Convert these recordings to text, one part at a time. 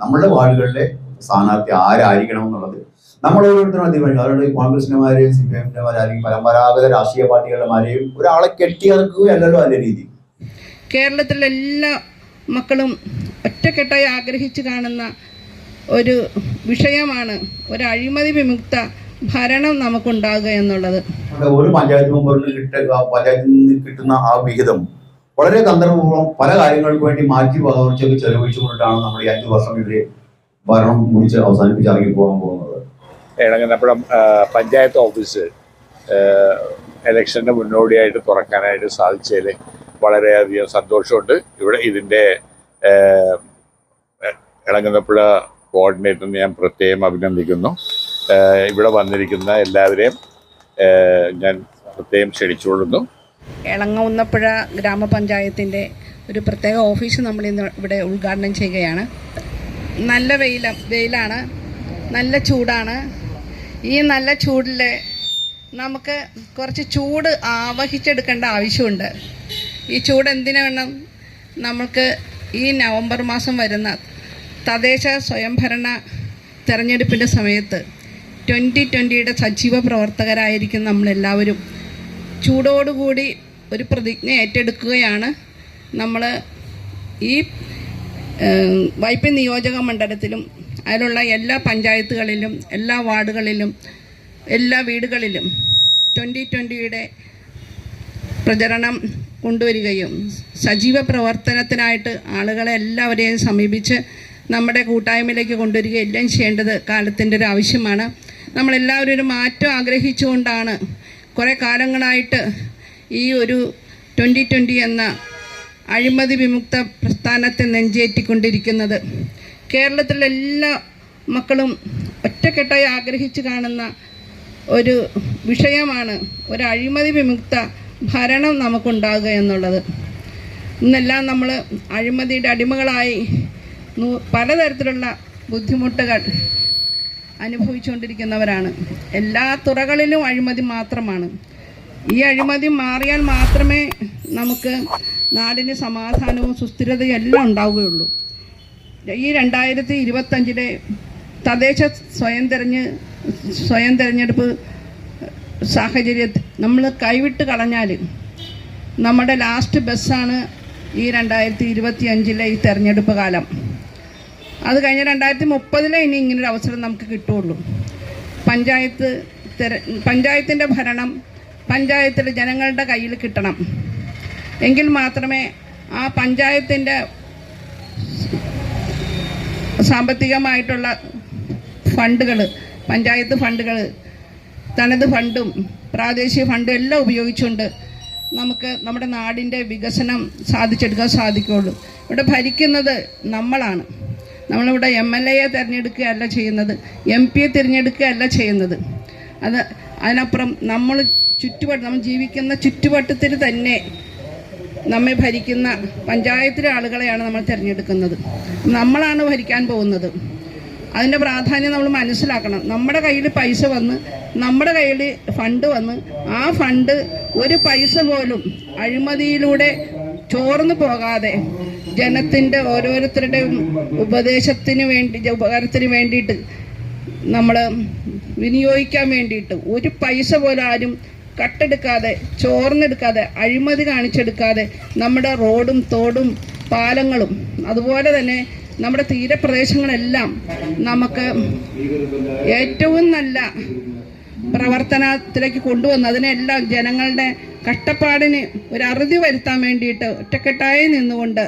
നമ്മളുടെ വാർഡുകളിലെ സ്ഥാനാർത്ഥി ആരായിരിക്കണം എന്നുള്ളത് നമ്മൾ ഓരോരുത്തരും തീരുമാനിക്കും അതുകൊണ്ട് കോൺഗ്രസിന്മാരെയും സി പി എമ്മിന്റെമാരെ അല്ലെങ്കിൽ പരമ്പരാഗത രാഷ്ട്രീയ പാർട്ടികളുടെമാരെയും ഒരാളെ കെട്ടിയിറക്കുകയല്ലോ അതിന്റെ രീതി. കേരളത്തിലെ എല്ലാ മക്കളും ഒറ്റക്കെട്ടായി ആഗ്രഹിച്ചു കാണുന്ന ഒരു വിഷയമാണ് ഒരു അഴിമതി വിമുക്ത ഭരണം നമുക്കുണ്ടാകുക എന്നുള്ളത്. ഒരു പഞ്ചായത്ത് മെമ്പറിന് കിട്ടുക പഞ്ചായത്തിൽ നിന്ന് കിട്ടുന്ന ആ വിഹിതം വളരെ തന്ത്രപൂർവം പല കാര്യങ്ങൾക്ക് വേണ്ടി മാറ്റി പകർച്ചയൊക്കെ ചെലവഴിച്ചുകൊണ്ടിട്ടാണ് നമ്മൾ ഈ അഞ്ചു വർഷം ഇവരെ ഭരണം മുടിച്ച് അവസാനിപ്പിച്ച് ഇറങ്ങി പോകാൻ പോകുന്നത്. ഇളങ്ങനപ്പുഴം ആ, പഞ്ചായത്ത് ഓഫീസ് ഇലക്ഷന്റെ മുന്നോടിയായിട്ട് തുറക്കാനായിട്ട് സാധിച്ചതിൽ വളരെയധികം സന്തോഷമുണ്ട്. ഇവിടെ ഇതിന്റെ ഇളങ്ങുന്നപ്പുഴ കോർഡിനേറ്ററിനെ ഞാൻ പ്രത്യേകം അഭിനന്ദിക്കുന്നു. ഇവിടെ വന്നിരിക്കുന്ന എല്ലാവരെയും ഞാൻ പ്രത്യേകം ക്ഷണിച്ചുകൊള്ളുന്നു. എളങ്ങുന്നപ്പുഴ ഗ്രാമപഞ്ചായത്തിന്റെ ഒരു പ്രത്യേക ഓഫീസ് നമ്മൾ ഇന്ന് ഇവിടെ ഉദ്ഘാടനം ചെയ്യുകയാണ്. നല്ല വെയില വെയിലാണ്. നല്ല ചൂടാണ്. ഈ നല്ല ചൂടിൽ നമുക്ക് കുറച്ച് ചൂട് ആവഹിച്ചെടുക്കേണ്ട ആവശ്യമുണ്ട്. ഈ ചൂട് എന്തിനു വേണം? നമുക്ക് ഈ നവംബർ മാസം വരുന്ന തദ്ദേശ സ്വയംഭരണ തെരഞ്ഞെടുപ്പിന്റെ സമയത്ത് ട്വന്റി ട്വന്റിയുടെ സജീവ പ്രവർത്തകരായിരിക്കും നമ്മളെല്ലാവരും. ചൂടോടുകൂടി ഒരു പ്രതിജ്ഞ ഏറ്റെടുക്കുകയാണ് നമ്മൾ ഈ വൈപ്പിൻ നിയോജക മണ്ഡലത്തിലും അതിലുള്ള എല്ലാ പഞ്ചായത്തുകളിലും എല്ലാ വാർഡുകളിലും എല്ലാ വീടുകളിലും ട്വന്റി ട്വന്റിയുടെ പ്രചരണം കൊണ്ടുവരികയും സജീവ പ്രവർത്തനത്തിനായിട്ട് ആളുകളെ എല്ലാവരെയും സമീപിച്ച് നമ്മുടെ കൂട്ടായ്മയിലേക്ക് കൊണ്ടുവരികയും എല്ലാം ചെയ്യേണ്ടത് കാലത്തിന്റെ ഒരു ആവശ്യമാണ്. നമ്മളെല്ലാവരും ഒരു മാറ്റം ആഗ്രഹിച്ചുകൊണ്ടാണ് കുറേ കാലങ്ങളായിട്ട് ഈ ഒരു ട്വന്റി ട്വന്റി എന്ന അഴിമതി വിമുക്ത പ്രസ്ഥാനത്തെ നെഞ്ചേറ്റിക്കൊണ്ടിരിക്കുന്നത്. കേരളത്തിലെ എല്ലാ മക്കളും ഒറ്റക്കെട്ടായി ആഗ്രഹിച്ചു കാണുന്ന ഒരു വിഷയമാണ് ഒരു അഴിമതി വിമുക്ത ഭരണം നമുക്കുണ്ടാകുക എന്നുള്ളത്. ഇന്നെല്ലാം നമ്മൾ അഴിമതിയുടെ അടിമകളായി പലതരത്തിലുള്ള ബുദ്ധിമുട്ടുകൾ അനുഭവിച്ചുകൊണ്ടിരിക്കുന്നവരാണ്. എല്ലാ തുറകളിലും അഴിമതി മാത്രമാണ്. ഈ അഴിമതി മാറിയാൽ മാത്രമേ നമുക്ക് നാടിന് സമാധാനവും സുസ്ഥിരതയും എല്ലാം ഉണ്ടാവുകയുള്ളൂ. ഈ രണ്ടായിരത്തി ഇരുപത്തഞ്ചിലെ തദ്ദേശ സ്വയം തെരഞ്ഞ് സ്വയം തിരഞ്ഞെടുപ്പ് സാഹചര്യത്തിൽ നമ്മൾ കൈവിട്ട് കളഞ്ഞാൽ നമ്മുടെ ലാസ്റ്റ് ബസ്സാണ് ഈ രണ്ടായിരത്തി ഇരുപത്തി അഞ്ചിലെ ഈ തെരഞ്ഞെടുപ്പ് കാലം. അത് കഴിഞ്ഞ് രണ്ടായിരത്തി മുപ്പതിലെ ഇനി ഇങ്ങനൊരു അവസരം നമുക്ക് കിട്ടുള്ളൂ പഞ്ചായത്ത് തെര പഞ്ചായത്തിന്റെ ഭരണം പഞ്ചായത്തിലെ ജനങ്ങളുടെ കയ്യിൽ കിട്ടണം. എങ്കിൽ മാത്രമേ ആ പഞ്ചായത്തിന്റെ സാമ്പത്തികമായിട്ടുള്ള ഫണ്ടുകൾ പഞ്ചായത്ത് ഫണ്ടുകൾ തനത് ഫണ്ടും പ്രാദേശിക ഫണ്ടും എല്ലാം ഉപയോഗിച്ചുകൊണ്ട് നമുക്ക് നമ്മുടെ നാടിന്റെ വികസനം സാധിച്ചെടുക്കാൻ സാധിക്കുകയുള്ളൂ. ഇവിടെ ഭരിക്കുന്നത് നമ്മളാണ്. നമ്മളിവിടെ എം എൽ എയെ തിരഞ്ഞെടുക്കുകയല്ല ചെയ്യുന്നത് എം പിയെ തിരഞ്ഞെടുക്കുകയല്ല ചെയ്യുന്നത്. അത് അതിനപ്പുറം നമ്മൾ ചുറ്റുവട്ടം നമ്മൾ ജീവിക്കുന്ന ചുറ്റുവട്ടത്തിൽ തന്നെ നമ്മെ ഭരിക്കുന്ന പഞ്ചായത്തിലെ ആളുകളെയാണ് നമ്മൾ തിരഞ്ഞെടുക്കുന്നത്. നമ്മളാണ് ഭരിക്കാൻ പോകുന്നത്. അതിന്റെ പ്രാധാന്യം നമ്മൾ മനസ്സിലാക്കണം. നമ്മുടെ കയ്യിൽ പൈസ വന്ന് നമ്മുടെ കയ്യിൽ ഫണ്ട് വന്ന് ആ ഫണ്ട് ഒരു പൈസ പോലും അഴിമതിയിലൂടെ ചോർന്നു പോകാതെ ജനത്തിന്റെ ഓരോരുത്തരുടെയും ഉപദേശത്തിന് വേണ്ടി ഉപകാരത്തിന് വേണ്ടിയിട്ട് നമ്മൾ വിനിയോഗിക്കാൻ വേണ്ടിയിട്ട് ഒരു പൈസ പോലും ആരും കട്ടെടുക്കാതെ ചോർന്നെടുക്കാതെ അഴിമതി കാണിച്ചെടുക്കാതെ നമ്മുടെ റോഡും തോടും പാലങ്ങളും അതുപോലെ തന്നെ നമ്മുടെ തീരപ്രദേശങ്ങളെല്ലാം നമുക്ക് ഏറ്റവും നല്ല പ്രവർത്തനത്തിലേക്ക് കൊണ്ടുവന്ന് അതിനെല്ലാം ജനങ്ങളുടെ കഷ്ടപ്പാടിന് ഒരു അറുതി വരുത്താൻ വേണ്ടിയിട്ട് ഒറ്റക്കെട്ടായി നിന്നുകൊണ്ട്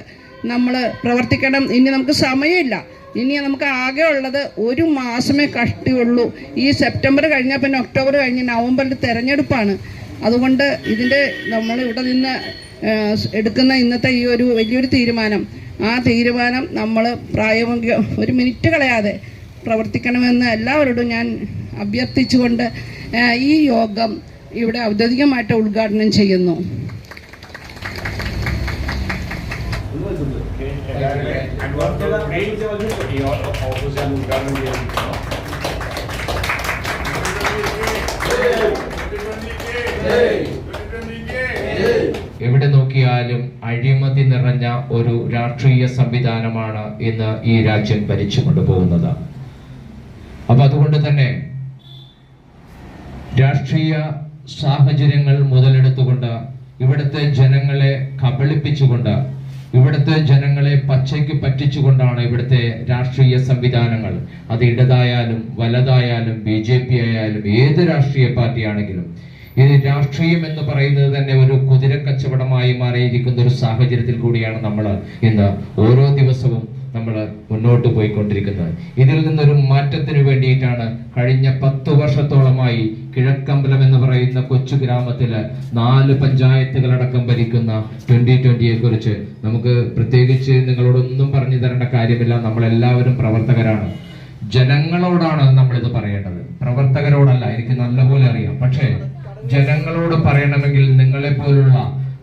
നമ്മൾ പ്രവർത്തിക്കണം. ഇനി നമുക്ക് സമയമില്ല. ഇനി നമുക്ക് ആകെ ഉള്ളത് ഒരു മാസമേ കഷ്ടിയുള്ളൂ. ഈ സെപ്റ്റംബർ കഴിഞ്ഞാൽ പിന്നെ ഒക്ടോബർ കഴിഞ്ഞ് നവംബറിൽ തിരഞ്ഞെടുപ്പാണ്. അതുകൊണ്ട് ഇതിന്റെ നമ്മൾ ഇവിടെ നിന്ന് എടുക്കുന്ന ഇന്നത്തെ ഈ ഒരു വലിയൊരു തീരുമാനം. ആ തീരുമാനം നമ്മൾ പ്രായോഗിക ഒരു മിനിറ്റ് കളയാതെ പ്രവർത്തിക്കണമെന്ന് എല്ലാവരോടും ഞാൻ അഭ്യർത്ഥിച്ചുകൊണ്ട് ഈ യോഗം ഇവിടെ ഔദ്യോഗികമായിട്ട് ഉദ്ഘാടനം ചെയ്യുന്നു. Hey! എവിടെ നോക്കിയാലും അഴിമതി നിറഞ്ഞ ഒരു രാഷ്ട്രീയ സംവിധാനമാണ് ഇന്ന് ഈ രാജ്യം ഭരിച്ചു കൊണ്ടുപോകുന്നത് അപ്പൊ അതുകൊണ്ട് തന്നെ രാഷ്ട്രീയ സാഹചര്യങ്ങൾ മുതലെടുത്തുകൊണ്ട് ഇവിടുത്തെ ജനങ്ങളെ കബളിപ്പിച്ചുകൊണ്ട് ഇവിടുത്തെ ജനങ്ങളെ പച്ചയ്ക്ക് പറ്റിച്ചുകൊണ്ടാണ് ഇവിടുത്തെ രാഷ്ട്രീയ സംവിധാനങ്ങൾ. അത് ഇടതായാലും വലതായാലും ബി ജെ പി ആയാലും ഏത് രാഷ്ട്രീയ പാർട്ടിയാണെങ്കിലും. ഇത് രാഷ്ട്രീയം എന്ന് പറയുന്നത് തന്നെ ഒരു കുതിരക്കച്ചവടമായി മാറിയിരിക്കുന്ന ഒരു സാഹചര്യത്തിൽ കൂടിയാണ് നമ്മൾ ഇന്ന് ഓരോ ദിവസവും നമ്മൾ മുന്നോട്ട് പോയിക്കൊണ്ടിരിക്കുന്നത്. ഇതിൽ നിന്നൊരു മാറ്റത്തിന് വേണ്ടിയിട്ടാണ് കഴിഞ്ഞ പത്ത് വർഷത്തോളമായി കിഴക്കമ്പലം എന്ന് പറയുന്ന കൊച്ചു ഗ്രാമത്തിൽ നാല് പഞ്ചായത്തുകളടക്കം ഭരിക്കുന്ന ട്വന്റി ട്വന്റിയെ കുറിച്ച് നമുക്ക് പ്രത്യേകിച്ച് നിങ്ങളോടൊന്നും പറഞ്ഞു തരേണ്ട കാര്യമില്ല. നമ്മളെല്ലാവരും പ്രവർത്തകരാണ്. ജനങ്ങളോടാണ് നമ്മളിത് പറയേണ്ടത്. പ്രവർത്തകരോടല്ല എനിക്ക് നല്ലപോലെ അറിയാം. പക്ഷേ ജനങ്ങളോട് പറയണമെങ്കിൽ നിങ്ങളെ പോലുള്ള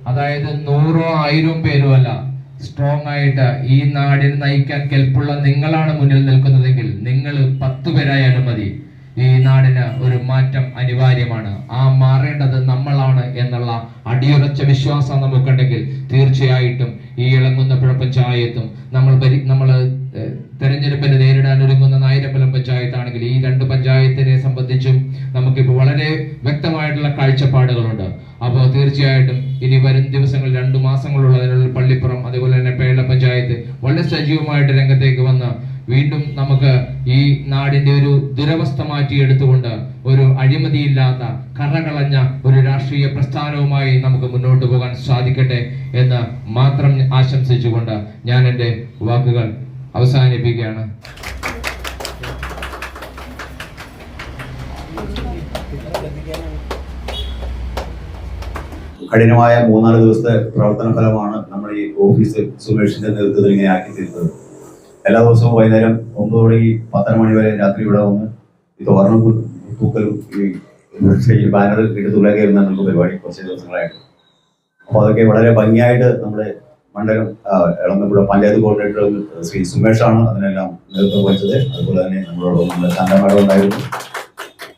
അതായത് നൂറോ ആയിരം പേരോ അല്ല സ്ട്രോങ് ആയിട്ട് ഈ നാടിനെ നയിക്കാൻ കെൽപ്പുള്ള നിങ്ങളാണ് മുന്നിൽ നിൽക്കുന്നതെങ്കിൽ നിങ്ങൾ പത്തു പേരായാലും മതി. ഈ നാടിന് ഒരു മാറ്റം അനിവാര്യമാണ്. ആ മാറേണ്ടത് നമ്മളാണ് എന്നുള്ള അടിയുറച്ച വിശ്വാസം നമുക്കുണ്ടെങ്കിൽ തീർച്ചയായിട്ടും ഈ ഇളങ്ങുന്ന പഞ്ചായത്തും നമ്മൾ നമ്മൾ തെരഞ്ഞെടുപ്പിന് നേരിടാൻ ഒരുങ്ങുന്ന നായിരമ്പലം പഞ്ചായത്താണെങ്കിൽ ഈ രണ്ട് പഞ്ചായത്തിനെ സംബന്ധിച്ചും നമുക്കിപ്പോൾ വളരെ വ്യക്തമായിട്ടുള്ള കാഴ്ചപ്പാടുകളുണ്ട്. അപ്പോൾ തീർച്ചയായിട്ടും ഇനി വരും ദിവസങ്ങൾ രണ്ടു മാസങ്ങളുള്ളതിനുള്ള പള്ളിപ്പുറം അതുപോലെ തന്നെ പേള പഞ്ചായത്ത് വളരെ സജീവമായിട്ട് രംഗത്തേക്ക് വന്ന് വീണ്ടും നമുക്ക് ഈ നാടിന്റെ ഒരു ദുരവസ്ഥ മാറ്റിയെടുത്തുകൊണ്ട് ഒരു അഴിമതിയില്ലാത്ത കറകളഞ്ഞ ഒരു രാഷ്ട്രീയ പ്രസ്ഥാനവുമായി നമുക്ക് മുന്നോട്ട് പോകാൻ സാധിക്കട്ടെ എന്ന് മാത്രം ആശംസിച്ചുകൊണ്ട് ഞാൻ എന്റെ വാക്കുകൾ അവസാനിപ്പിക്കുകയാണ്. കഠിനമായ മൂന്നാൽ ദിവസത്തെ പ്രവർത്തന ഫലമാണ് നമ്മൾ ഈ ഓഫീസ് സുമേഷിന്റെ നേതൃത്വത്തിൽ ഇങ്ങനെ ആക്കി തീർത്തത് എല്ലാ ദിവസവും വൈകുന്നേരം ഒമ്പത് മണി പത്തര മണി വരെ രാത്രി ഇവിടെ വന്ന് ഈ തോരണം തൂക്കലും ഈ ബാനർ ഇട്ട് തുലകയായിരുന്നു നമുക്ക് പരിപാടി കുറച്ച് ദിവസങ്ങളായിട്ട്. അപ്പോൾ അതൊക്കെ വളരെ ഭംഗിയായിട്ട് നമ്മുടെ മണ്ഡലം എളമ്പുഴ പഞ്ചായത്ത് കോർഡിനേറ്റർ ശ്രീ സുമേഷാണ് അതിനെല്ലാം നേതൃത്വം വഹിച്ചത്. അതുപോലെ തന്നെ നമ്മളോട് നമ്മുടെ ഉണ്ടായിരുന്നു.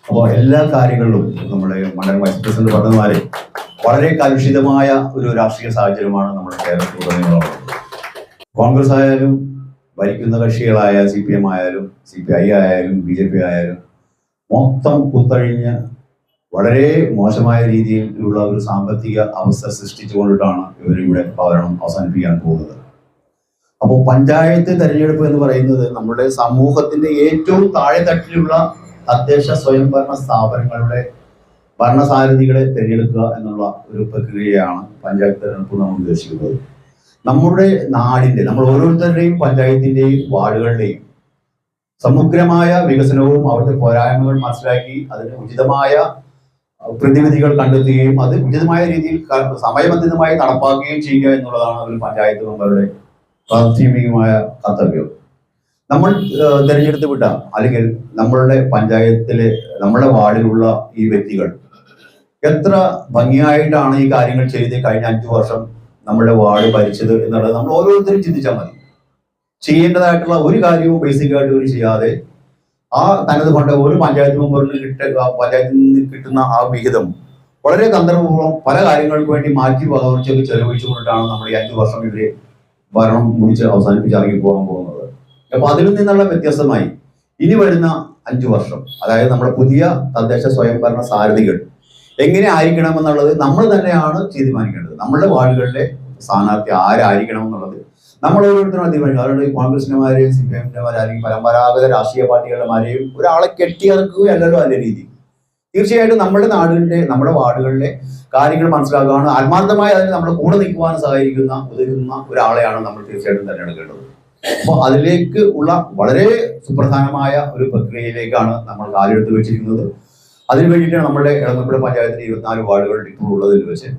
അപ്പോൾ എല്ലാ കാര്യങ്ങളിലും നമ്മുടെ മണ്ഡലം വൈസ് പ്രസിഡന്റ് പറഞ്ഞതുമാരെ വളരെ കലുഷിതമായ ഒരു രാഷ്ട്രീയ സാഹചര്യമാണ് നമ്മുടെ കേരളത്തിലുടനീളമുള്ളത് കോൺഗ്രസ് ആയാലും ഭരിക്കുന്ന കക്ഷികളായ സി പി എം ആയാലും സി പി ഐ ആയാലും ബി ജെ പി ആയാലും മൊത്തം കുത്തഴിഞ്ഞ് വളരെ മോശമായ രീതിയിലുള്ള ഒരു സാമ്പത്തിക അവസ്ഥ സൃഷ്ടിച്ചുകൊണ്ടിട്ടാണ് ഇവരിവിടെ ഭരണം അവസാനിപ്പിക്കാൻ പോകുന്നത്. അപ്പോൾ പഞ്ചായത്ത് തെരഞ്ഞെടുപ്പ് എന്ന് പറയുന്നത് നമ്മുടെ സമൂഹത്തിന്റെ ഏറ്റവും താഴെത്തട്ടിലുള്ള തദ്ദേശ സ്വയംഭരണ സ്ഥാപനങ്ങളുടെ ഭരണസാരഥികളെ തിരഞ്ഞെടുക്കുക എന്നുള്ള ഒരു പ്രക്രിയയാണ് പഞ്ചായത്ത് തെരഞ്ഞെടുപ്പ് നമ്മൾ ഉദ്ദേശിക്കുന്നത്. നമ്മുടെ നാടിന്റെ നമ്മൾ ഓരോരുത്തരുടെയും പഞ്ചായത്തിന്റെയും വാർഡുകളുടെയും സമഗ്രമായ വികസനവും അവരുടെ പോരായ്മകൾ മനസ്സിലാക്കി അതിന് ഉചിതമായ പ്രതിവിധികൾ കണ്ടെത്തുകയും അത് ഉചിതമായ രീതിയിൽ സമയബന്ധിതമായി നടപ്പാക്കുകയും ചെയ്യുക എന്നുള്ളതാണ് ഒരു പഞ്ചായത്ത് മെമ്പറുടെ പ്രാഥമികമായ കർത്തവ്യം. നമ്മൾ തിരഞ്ഞെടുത്ത് വിട്ട അല്ലെങ്കിൽ നമ്മളുടെ പഞ്ചായത്തിലെ നമ്മുടെ വാർഡിലുള്ള ഈ വ്യക്തികൾ എത്ര ഭംഗിയായിട്ടാണ് ഈ കാര്യങ്ങൾ ചെയ്ത് കഴിഞ്ഞ അഞ്ചു വർഷം നമ്മുടെ വാർഡ് ഭരിച്ചത് എന്നുള്ളത് നമ്മൾ ഓരോരുത്തരും ചിന്തിച്ചാൽ മതി. ചെയ്യേണ്ടതായിട്ടുള്ള ഒരു കാര്യവും ബേസിക്കായിട്ട് ഒരു ചെയ്യാതെ ആ തനത് കൊണ്ട് ഒരു പഞ്ചായത്ത് മെമ്പറിന് കിട്ട പഞ്ചായത്തിൽ നിന്ന് കിട്ടുന്ന ആ വിഹിതം വളരെ തന്ത്രപൂർവം പല കാര്യങ്ങൾക്ക് വേണ്ടി മാറ്റി വകവച്ചൊക്കെ ചെലവഴിച്ചുകൊണ്ടിട്ടാണ് നമ്മൾ ഈ അഞ്ചു വർഷം ഇവരെ ഭരണം മുടിച്ച് അവസാനിപ്പിച്ച് ഇറങ്ങി പോകാൻ പോകുന്നത്. അപ്പൊ അതിൽ നിന്നുള്ള വ്യത്യസ്തമായി ഇനി വരുന്ന അഞ്ചു വർഷം അതായത് നമ്മുടെ പുതിയ തദ്ദേശ സ്വയംഭരണ സാരഥികൾ എങ്ങനെ ആയിരിക്കണം എന്നുള്ളത് നമ്മൾ തന്നെയാണ് തീരുമാനിക്കേണ്ടത്. നമ്മളുടെ വാർഡുകളിലെ സ്ഥാനാർത്ഥി ആരായിരിക്കണം എന്നുള്ളത് നമ്മൾ ഓരോരുത്തരും അതുകൊണ്ട് ഈ കോൺഗ്രസിന്റെമാരെയും സി പി എമ്മിന്റെമാരെയും അല്ലെങ്കിൽ പരമ്പരാഗത രാഷ്ട്രീയ പാർട്ടികളുടെമാരെയും ഒരാളെ കെട്ടിയിറക്കുകയല്ലല്ലോ അതിന്റെ രീതി. തീർച്ചയായിട്ടും നമ്മുടെ നാടിന്റെ നമ്മുടെ വാർഡുകളിലെ കാര്യങ്ങൾ മനസ്സിലാക്കുകയാണ്. ആത്മാർത്ഥമായി അതിന് നമ്മൾ കൂടെ നിൽക്കുവാൻ സഹായിക്കുന്ന ഉതകുന്ന ഒരാളെയാണ് നമ്മൾ തീർച്ചയായിട്ടും തിരഞ്ഞെടുക്കേണ്ടത്. അപ്പോൾ അതിലേക്ക് ഉള്ള വളരെ സുപ്രധാനമായ ഒരു പ്രക്രിയയിലേക്കാണ് നമ്മൾ കാലെടുത്ത് വെച്ചിരിക്കുന്നത്. അതിനു വേണ്ടിയിട്ടാണ് നമ്മുടെ ഇളങ്ങപ്പുഴ പഞ്ചായത്തിലെ ഇരുപത്തിനാല് വാർഡുകൾ ഇപ്പോൾ ഉള്ളതിൽ വെച്ച്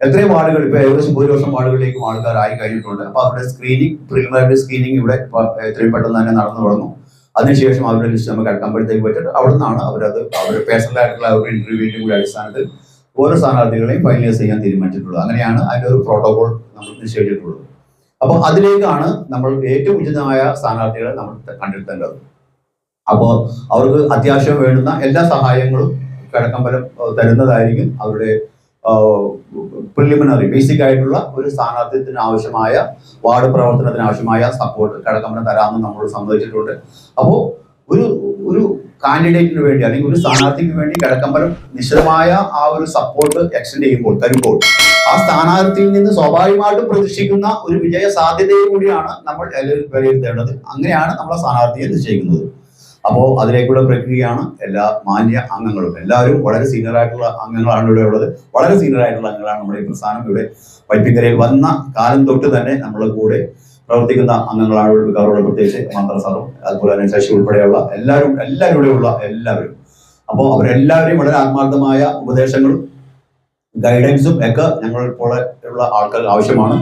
എത്രയും ആളുകൾ ഇപ്പൊ ഏകദേശം ഭൂരിപക്ഷം ആൾക്കാർ ആൾക്കാരായി കഴിഞ്ഞിട്ടുണ്ട്. അപ്പൊ അവരുടെ സ്ക്രീനിങ് പ്രിലിമിനറി സ്ക്രീനിങ് ഇവിടെ എത്രയും പെട്ടെന്ന് തന്നെ നടന്നു തുടങ്ങും. അതിനുശേഷം അവരുടെ ലിസ്റ്റ് നമുക്ക് എടുക്കുമ്പോഴത്തേക്ക് പറ്റിട്ട് അവിടെ നിന്നാണ് അവരത് അവരുടെ പേഴ്സണൽ ആയിട്ടുള്ള അവരുടെ ഇന്റർവ്യൂവിന്റെ കൂടി അടിസ്ഥാനത്തിൽ ഓരോ സ്ഥാനാർത്ഥികളെയും ഫൈനലൈസ് ചെയ്യാൻ തീരുമാനിച്ചിട്ടുള്ളത്. അങ്ങനെയാണ് അതിന്റെ ഒരു പ്രോട്ടോകോൾ നമ്മൾ നിശ്ചയിച്ചിട്ടുള്ളത്. അപ്പോൾ അതിലേക്കാണ് നമ്മൾ ഏറ്റവും ഉചിതമായ സ്ഥാനാർത്ഥികളെ നമ്മൾ കണ്ടെത്തേണ്ടത്. അപ്പോൾ അവർക്ക് അത്യാവശ്യം വേണ്ടുന്ന എല്ലാ സഹായങ്ങളും കിഴക്കമ്പലം തരുന്നതായിരിക്കും അവരുടെ പ്രിലിമിനറി ബേസിക് ആയിട്ടുള്ള ഒരു സ്ഥാനാർത്ഥ്യത്തിന് ആവശ്യമായ വാർഡ് പ്രവർത്തനത്തിന് ആവശ്യമായ സപ്പോർട്ട് കടക്കമ്പനം തരാമെന്ന് നമ്മൾ സമ്മതിച്ചിട്ടുണ്ട്. അപ്പോൾ ഒരു ഒരു കാൻഡിഡേറ്റിന് വേണ്ടി അല്ലെങ്കിൽ ഒരു സ്ഥാനാർത്ഥിക്ക് വേണ്ടി കിഴക്കമ്പലം നിശ്ചിതമായ ആ ഒരു സപ്പോർട്ട് എക്സ്റ്റെൻഡ് ചെയ്യുമ്പോൾ തരുമ്പോൾ ആ സ്ഥാനാർത്ഥിയിൽ നിന്ന് സ്വാഭാവികമായിട്ടും പ്രതീക്ഷിക്കുന്ന ഒരു വിജയ സാധ്യതയും കൂടിയാണ് നമ്മൾ വിലയിരുത്തേണ്ടത്. അങ്ങനെയാണ് നമ്മളെ സ്ഥാനാർത്ഥിയെ നിശ്ചയിക്കുന്നത്. അപ്പോൾ അതിലേക്കുള്ള പ്രക്രിയയാണ് എല്ലാ മാന്യ അംഗങ്ങളും. എല്ലാവരും വളരെ സീനിയർ ആയിട്ടുള്ള അംഗങ്ങളാണ് ഇവിടെ ഉള്ളത്. വളരെ സീനിയർ ആയിട്ടുള്ള അംഗങ്ങളാണ് നമ്മുടെ ഈ പ്രസ്ഥാനം. ഇവിടെ വൈപ്പിക്കരയിൽ വന്ന കാലം തൊട്ട് തന്നെ നമ്മുടെ കൂടെ പ്രവർത്തിക്കുന്ന അംഗങ്ങളാണ് അവരോട് പ്രത്യേകിച്ച് സാറും അതുപോലെ തന്നെ ശശി ഉൾപ്പെടെയുള്ള എല്ലാവരും എല്ലാവരും ഇവിടെയുള്ള എല്ലാവരും. അപ്പോൾ അവരെല്ലാവരെയും വളരെ ആത്മാർത്ഥമായ ഉപദേശങ്ങളും ഗൈഡൻസും ഒക്കെ ഞങ്ങൾ പോലെ ഉള്ള ആൾക്കാർക്ക് ആവശ്യമാണ്.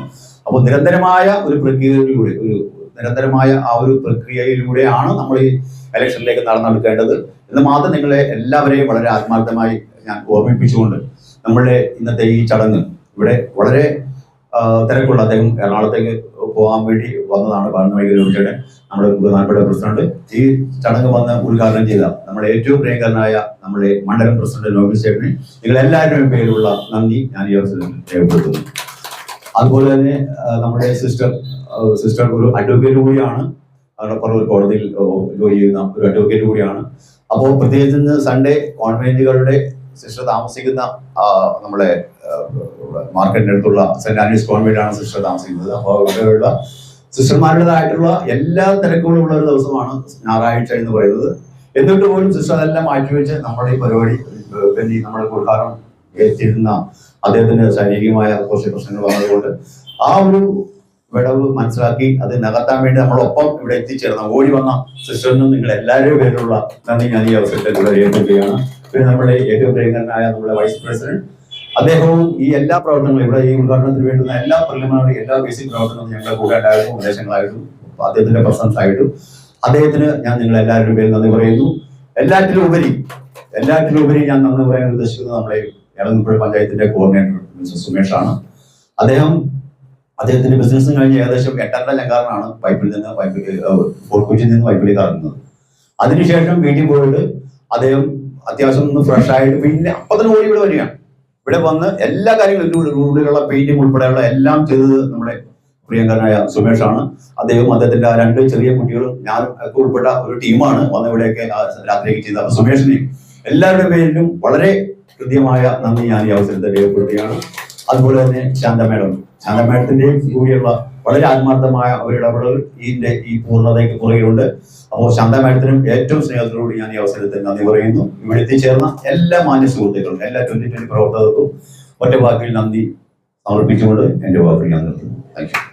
അപ്പോൾ നിരന്തരമായ ഒരു പ്രക്രിയയിലൂടെ ഒരു നിരന്തരമായ ആ ഒരു പ്രക്രിയയിലൂടെയാണ് നമ്മൾ ഈ ഇലക്ഷനിലേക്ക് നടന്നെടുക്കേണ്ടത് എന്ന് മാത്രം നിങ്ങളെ എല്ലാവരെയും വളരെ ആത്മാർത്ഥമായി ഞാൻ ഓർമ്മിപ്പിച്ചുകൊണ്ട് നമ്മളുടെ ഇന്നത്തെ ഈ ചടങ്ങ് ഇവിടെ വളരെ തിരക്കുള്ള അദ്ദേഹം എറണാകുളത്തേക്ക് പോകാൻ വേണ്ടി വന്നതാണ് പാർന്നവൈകി രവിചേട്ടൻ നമ്മുടെ ബഹുമാനപ്പെട്ട പ്രസിഡന്റ്. ഈ ചടങ്ങ് വന്ന് ഉദ്ഘാടനം ചെയ്ത നമ്മുടെ ഏറ്റവും പ്രിയങ്കരനായ നമ്മുടെ മണ്ഡലം പ്രസിഡന്റ് നോബിൾ ചേട്ടന് നിങ്ങൾ എല്ലാവരുടെയും പേരിലുള്ള നന്ദി ഞാൻ ഈ അവസരത്തിൽ രേഖപ്പെടുത്തുന്നു. അതുപോലെ തന്നെ നമ്മുടെ സിസ്റ്റർ സിസ്റ്റർ ഒരു അഡ്വക്കേറ്റ് കൂടിയാണ്. അവരുടെ പറവൂർ കോടതിയിൽ ജോലി ചെയ്യുന്ന ഒരു അഡ്വക്കേറ്റ് കൂടിയാണ്. അപ്പോൾ പ്രത്യേകിച്ച് സൺഡേ കോൺവെന്റുകളുടെ സിസ്റ്റർ താമസിക്കുന്ന നമ്മളെ നമ്മുടെ മാർക്കറ്റിന്റെ അടുത്തുള്ള സെന്റ് ആൻഡ്രീസ് കോൺവെന്റാണ് സിസ്റ്റർ താമസിക്കുന്നത്. അപ്പോൾ അവിടെയുള്ള സിസ്റ്റർമാരുടേതായിട്ടുള്ള എല്ലാ തിരക്കുകളും ഉള്ള ഒരു ദിവസമാണ് ഞായറാഴ്ച എന്ന് പറയുന്നത്. എന്നിട്ട് പോലും സിസ്റ്റർ അതെല്ലാം മാറ്റിവെച്ച് നമ്മുടെ ഈ പരിപാടി പിന്നെ നമ്മുടെ കൂട്ടുകാരൻ ഏറ്റിരുന്ന അദ്ദേഹത്തിന്റെ ശാരീരികമായ കുറച്ച് പ്രശ്നങ്ങൾ വന്നതുകൊണ്ട് ആ ഒരു വിടവ് മനസ്സിലാക്കി അത് നികത്താൻ വേണ്ടി നമ്മളൊപ്പം ഇവിടെ എത്തിച്ചേർന്ന ഓടി വന്ന സിസ്റ്ററിനും നിങ്ങൾ എല്ലാവരുടെയും പേരിലുള്ള നന്ദി ഞാൻ ഈ അവസരത്തിൽ കൂടെ പിന്നെ നമ്മുടെ ഏറ്റവും പ്രിയങ്കരനായ നമ്മുടെ വൈസ് പ്രസിഡന്റ് അദ്ദേഹവും ഈ എല്ലാ പ്രവർത്തനങ്ങളും ഇവിടെ ഈ ഉദ്ഘാടനത്തിന് വേണ്ടുന്ന എല്ലാ പ്രിലിമിനറി എല്ലാ ബേസിക് പ്രവർത്തനങ്ങളും ഞങ്ങളുടെ കൂടെ ഉണ്ടായിരുന്നു ഉപദേശങ്ങളായിട്ടും അദ്ദേഹത്തിന്റെ പ്രസൻസ് ആയിട്ടും അദ്ദേഹത്തിന് ഞാൻ നിങ്ങൾ എല്ലാവരുടെ പേരിൽ നന്ദി പറയുന്നു. എല്ലാറ്റിലും ഉപരി എല്ലാറ്റിലും ഉപരി ഞാൻ നന്ദി പറയാൻ ഉദ്ദേശിക്കുന്നത് നമ്മുടെ എളങ്ങുപ്പുഴ പഞ്ചായത്തിന്റെ കോർഡിനേറ്റർ മിസ്റ്റർ സുമേഷാണ്. അദ്ദേഹം അദ്ദേഹത്തിന്റെ ബിസിനസ് കഴിഞ്ഞ് ഏകദേശം എട്ടര ലങ്കാറിനാണ് പൈപ്പിൽ നിന്ന് പൈപ്പിൽ കൊച്ചിയിൽ നിന്ന് പൈപ്പിലേക്ക് ഇറങ്ങുന്നത്. അതിനുശേഷം വീട്ടിൽ പോയിട്ട് അദ്ദേഹം അത്യാവശ്യം ഒന്ന് ഫ്രഷ് ആയിട്ട് പിന്നെ അപ്പത്തിന് ഓടി ഇവിടെ വരികയാണ്. ഇവിടെ വന്ന് എല്ലാ കാര്യങ്ങളും ഉള്ളിലുള്ള പെയിന്റിംഗ് ഉൾപ്പെടെയുള്ള എല്ലാം ചെയ്തത് നമ്മുടെ പ്രിയങ്കരനായ സുമേഷാണ്. അദ്ദേഹം അദ്ദേഹത്തിന്റെ രണ്ട് ചെറിയ കുട്ടികളും ഞാൻ ഒക്കെ ഉൾപ്പെട്ട ഒരു ടീമാണ് വന്ന് ഇവിടെയൊക്കെ രാത്രിയൊക്കെ അപ്പൊ സുമേഷിനെയും എല്ലാവരുടെ പേരിലും വളരെ കൃത്യമായ നന്ദി ഞാൻ ഈ അവസരത്തിൽ രേഖപ്പെടുത്തുകയാണ്. അതുപോലെ തന്നെ ശാന്ത മേഡം കൂടിയുള്ള വളരെ ആത്മാർത്ഥമായ ഒരു ഇടപെടൽ ഇതിന്റെ ഈ പൂർണതയ്ക്ക് പുറകെയുണ്ട്. അപ്പോൾ ശാന്ത മാഡത്തിനും ഏറ്റവും സ്നേഹത്തോടുകൂടി ഞാൻ ഈ അവസരത്തിൽ നന്ദി പറയുന്നു. ഇവിടെ എത്തിച്ചേർന്ന എല്ലാ മാന്യ സുഹൃത്തുക്കളും എല്ലാ ട്വന്റി ട്വന്റി പ്രവർത്തകർക്കും ഒറ്റ വാക്കിൽ നന്ദി സമർപ്പിച്ചുകൊണ്ട് എന്റെ വാക്കിൽ ഞാൻ നിർത്തുന്നു. Thank you